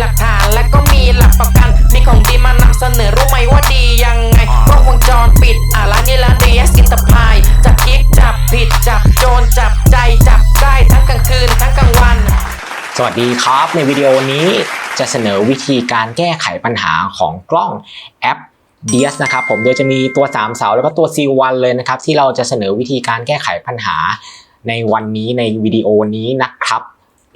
หลักฐานและก็มีหลักประกันมีของดีมานำเสนอรู้ไหมว่าดียังไงกล้องวงจรปิดอะร้านนี้ร้านเดียสินตะพายจับคิกจับผิดจับโจรจับใจจับได้ทั้งกลางคืนทั้งกลางวัน สวัสดีครับในวิดีโอนี้จะเสนอวิธีการแก้ไขปัญหาของกล้องแอป d s นะครับผมโดยจะมีตัว 3 เสาแล้วก็ตัว C1 เลยนะครับที่เราจะเสนอวิธีการแก้ไขปัญหาในวันนี้ในวิดีโอนี้นะครับ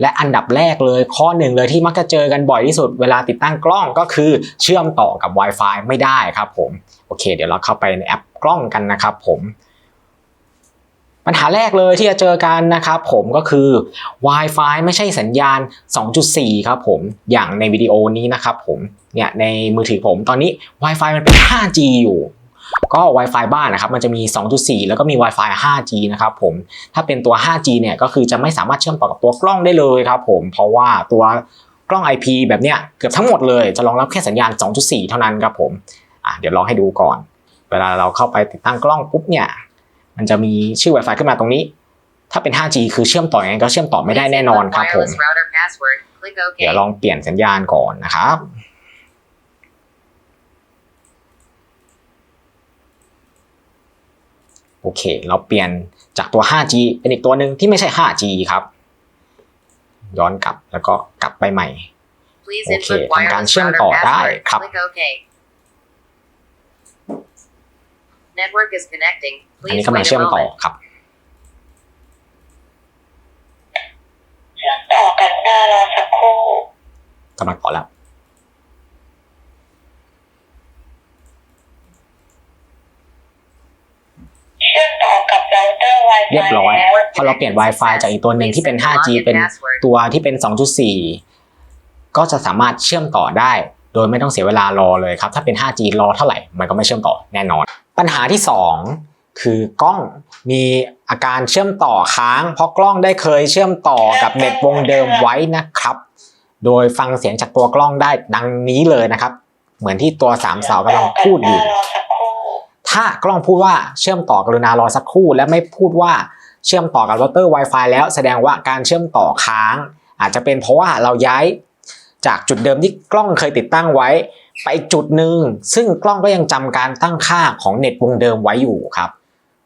และอันดับแรกเลยข้อหนึ่งเลยที่มักจะเจอกันบ่อยที่สุดเวลาติดตั้งกล้องก็คือเชื่อมต่อกับ Wi-Fi ไม่ได้ครับผมโอเค เดี๋ยวเราเข้าไปในแอปกล้องกันนะครับผมปัญหาแรกเลยที่จะเจอกันนะครับผมก็คือ Wi-Fi ไม่ใช่สัญญาณ 2.4 ครับผมอย่างในวิดีโอนี้นะครับผมเนี่ยในมือถือผมตอนนี้ Wi-Fi มันเป็น 5G อยู่ ก็ Wi-Fi บ้านนะครับมันจะมี 2.4 แล้วก็มี Wi-Fi 5G นะครับผมถ้าเป็นตัว 5G เนี่ยก็คือจะไม่สามารถเชื่อมต่อกับตัวกล้องได้เลยครับผมเพราะว่าตัวกล้อง IP แบบเนี้ยเกือบทั้งหมดเลยจะรองรับแค่สัญญาณ 2.4 เท่านั้นครับผมอะเดี๋ยวลองให้ดูก่อน เวลาเราเข้าไปติดตั้งกล้องปุ๊บเนี่ยมันจะมีชื่อ Wi-Fi ขึ้นมาตรงนี้ ถ้าเป็น 5G คือเชื่อมต่อยังไงก็เชื่อมต่อไม่ได้แน่นอนครับผมเดี๋ยวลองเปลี่ยนสัญญาณก่อนนะครับ อเค เราเปลี่ยนจากตัว 5G เป็นอีกตัวหนึ่งที่ไม่ใช่ 5G ครับ ย้อนกลับแล้วก็กลับไปใหม่ Please Okay, input ทำการ wireless เชื่อม router ต่อได้ password. ครับ Click OK. Network is connecting. อันนี้ Please กำลัง wait เชื่อ a มต่อ moment. ครับ เชื่อมต่อกันหน้ารอสักครู่กำลังต่อแล้ว เชื่อมต่อกับเราเตอร์ Wi-Fi เรียบร้อยแล้วพอเราเปลี่ยน Wi-Fi จากอีกตัวหนึ่ง Please ที่เป็น send the5G login เป็น password. ตัวที่เป็น 2.4 ก็จะสามารถเชื่อมต่อได้ โดยไม่ต้องเสียเวลารอเลยครับ ถ้าเป็น 5G รอเท่าไหร่ มันก็ไม่เชื่อมต่อแน่นอน ปัญหาที่ 2 คือกล้องมีอาการเชื่อมต่อค้าง เพราะกล้องได้เคยเชื่อมต่อกับเน็ตวงเดิมไว้นะครับ โดยฟังเสียงจากตัวกล้องได้ดังนี้เลยนะครับ เหมือนที่ตัวสามเสากำลังพูดอยู่รอสักครู่ ถ้ากล้องพูดว่าเชื่อมต่อกรุณารอสักครู่ และไม่พูดว่าเชื่อมต่อกับเราเตอร์ Wi-Fi แล้วแสดงว่าการเชื่อมต่อค้าง อาจจะเป็นเพราะว่าเราย้ายจากจุดเดิมที่กล้องเคยติดตั้งไว้ ไปอีกจุดหนึ่งซึ่งกล้องก็ยังจำการตั้งค่าของเน็ตวงเดิมไว้อยู่ครับ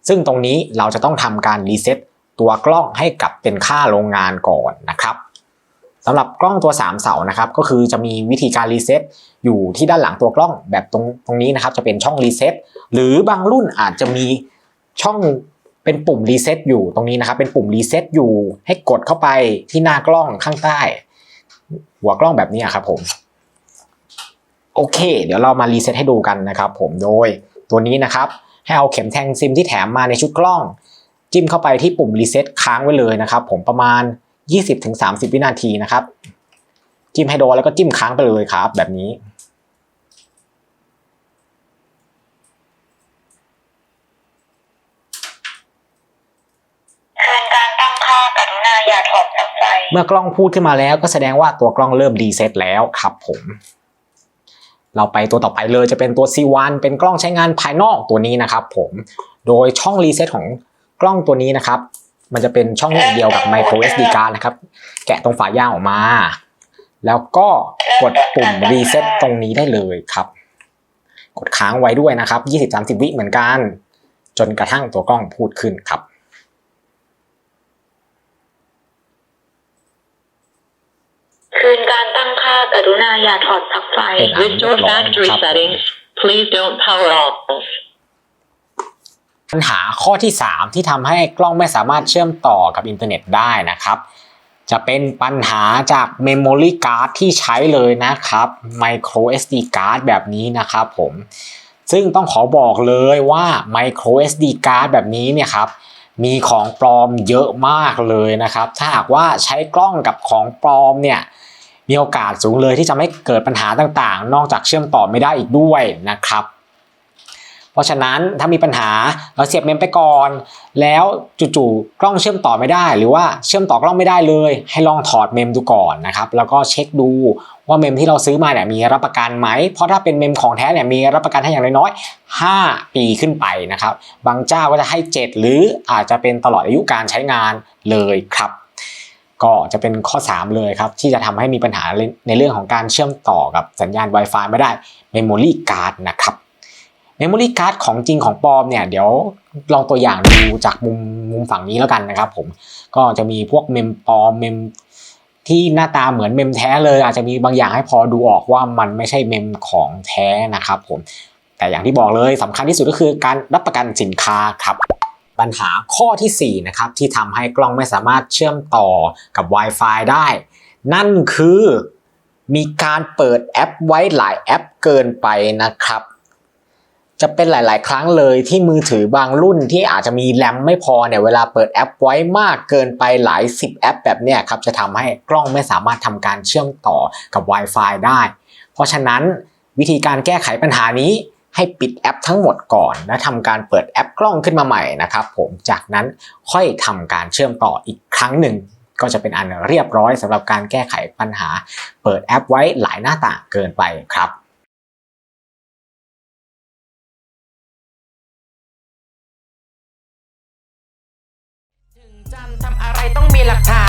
ซึ่งตรงนี้เราจะต้องทำการรีเซ็ตตัวกล้องให้กลับเป็นค่าโรงงานก่อนนะครับ สำหรับกล้องตัว 3 เสานะครับก็คือจะมีวิธีการรีเซ็ตอยู่ที่ด้านหลังตัวกล้องแบบตรงตรงนี้นะครับจะเป็นช่องรีเซ็ตหรือบางรุ่นอาจจะมีช่องเป็นปุ่มรีเซ็ตอยู่ตรงนี้นะครับเป็นปุ่มรีเซ็ตอยู่ให้กดเข้าไปที่หน้ากล้องข้างใต้ หัวกล้องแบบนี้ครับผมโอเค เดี๋ยวเรามารีเซ็ตให้ดูกันนะครับผมโดยตัวนี้นะครับให้เอาเข็มแทงซิมที่แถมมาในชุดกล้อง จิ้มเข้าไปที่ปุ่มรีเซ็ตค้างไว้เลยนะครับผมประมาณ 20-30 วินาทีนะครับ จิ้มให้โดนแล้วก็จิ้มค้างไปเลยครับ แบบนี้คืนการตั้งค่ากรุณาอย่าถอดปลั๊กไฟเมื่อกล้องพูดขึ้นมาแล้วก็แสดงว่าตัวกล้องเริ่มรีเซ็ตแล้วครับผมเราไปตัวต่อไปเลยจะเป็นตัว C1 เป็นกล้องใช้งานภายนอกตัวนี้นะครับผม โดยช่องรีเซ็ตของกล้องตัวนี้นะครับ มันจะเป็นช่องเดียวกับ micro SD card นะครับ แกะตรงฝายางออกมา แล้วก็กดปุ่มรีเซ็ตตรงนี้ได้เลยครับ กดค้างไว้ด้วยนะครับ 20-30 วิเหมือนกัน จนกระทั่งตัวกล้องพูดขึ้นครับคืนการตั้งค่ากรุณาอย่าถอดปลั๊กไฟเป็นอัน Restore เรียบร้อย factory ครับ settings. Please don't power off. ปัญหาข้อที่ 3 ที่ทำให้กล้องไม่สามารถเชื่อมต่อกับอินเทอร์เน็ตได้นะครับ จะเป็นปัญหาจาก Memory Card ที่ใช้เลยนะครับ Micro SD Card แบบนี้นะครับผมซึ่งต้องขอบอกเลยว่า Micro SD Card แบบนี้เนี่ยครับมีของปลอมเยอะมากเลยนะครับ ถ้าหากว่าใช้กล้องกับของปลอมเนี่ยมีโอกาสสูงเลยที่จะไม่เกิดปัญหาต่างๆ นอกจากเชื่อมต่อไม่ได้อีกด้วยนะครับ เพราะฉะนั้นถ้ามีปัญหาเราเสียบเมมไปก่อน แล้วจู่ๆกล้องเชื่อมต่อไม่ได้ หรือว่าเชื่อมต่อกล้องไม่ได้เลย ให้ลองถอดเมมดูก่อนนะครับแล้วก็เช็คดูว่าเมมที่เราซื้อมาเนี่ยมีรับประกันไหม เพราะถ้าเป็นเมมของแท้เนี่ยมีรับประกันให้อย่างน้อยๆ5 ปีขึ้นไปนะครับ บางเจ้าก็จะให้ 7 หรืออาจจะเป็นตลอดอายุการใช้งานเลยครับ ก็จะเป็นข้อ 3 เลยครับ ที่จะทำให้มีปัญหาในเรื่องของการเชื่อมต่อกับสัญญาณ Wi-Fi ไม่ได้ Memory Card นะครับ Memory Card ของจริงของปลอมเนี่ยเดี๋ยวลองตัวอย่างดูจากมุมมุมฝั่งนี้แล้วกันนะครับผมก็จะมีพวกเมมปลอมเมมที่หน้าตาเหมือนเมมแท้เลยอาจจะมีบางอย่างให้พอดูออกว่ามันไม่ใช่เมมของแท้นะครับผมแต่อย่างที่บอกเลยสำคัญที่สุดก็คือการรับประกันสินค้าครับปัญหาข้อทีสี่4นะครับที่ทำให้กล้องไม่สามารถเชื่อมต่อกับ Wi-Fi ได้ นั่นคือมีการเปิดแอปไว้หลายแอปเกินไปนะครับ จะเป็นหลาย ๆ ครั้งเลยที่มือถือบางรุ่นที่อาจจะมีแรมไม่พอเนี่ยเวลาเปิดแอปไว้มากเกินไปหลาย 10 แอปแบบเนี้ยครับจะทำให้กล้องไม่สามารถทำการเชื่อมต่อกับ Wi-Fi ได้ เพราะฉะนั้นวิธีการแก้ไขปัญหานี้ให้ปิดแอปทั้งหมดก่อน และทำการเปิดแอปกล้องขึ้นมาใหม่นะครับผมจากนั้นค่อยทำการเชื่อมต่ออีกครั้งหนึ่ง ก็จะเป็นอันเรียบร้อยสำหรับการแก้ไขปัญหา เปิดแอปไว้หลายหน้าต่างเกินไปครับ อะไ